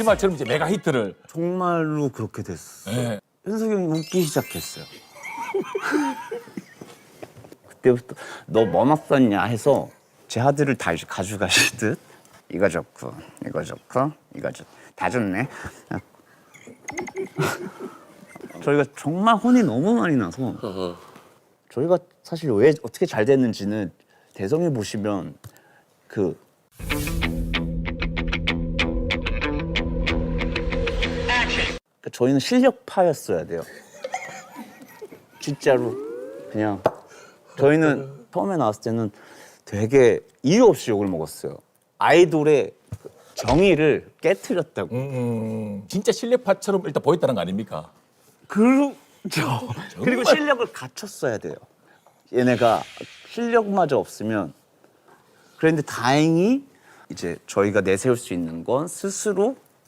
거짓말처럼 이제 메가 히트를. 정말로 그렇게 됐어. 예. 현석이 형이 웃기 시작했어요. 그때부터 너뭐 맞았냐 해서 제 하드를 다 이제 가져가시듯 이거 좋고 이거 좋고 이거 좋다 좋네. 저희가 정말 혼이 너무 많이 나서 저희가 사실 왜 어떻게 잘 됐는지는 대성에 보시면 그 저희는 실력파였어야 돼요. 진짜로 그냥 저희는 처음에 나왔을 때는 되게 이유 없이 욕을 먹었어요. 아이돌의 그 정의를 깨뜨렸다고. 음, 진짜 실력파처럼 일단 보였다는 거 아닙니까? 그렇죠. 그리고 실력을 갖췄어야 돼요. 얘네가 실력마저 없으면 그런데 다행히 이제 저희가 내세울 수 있는 건 스스로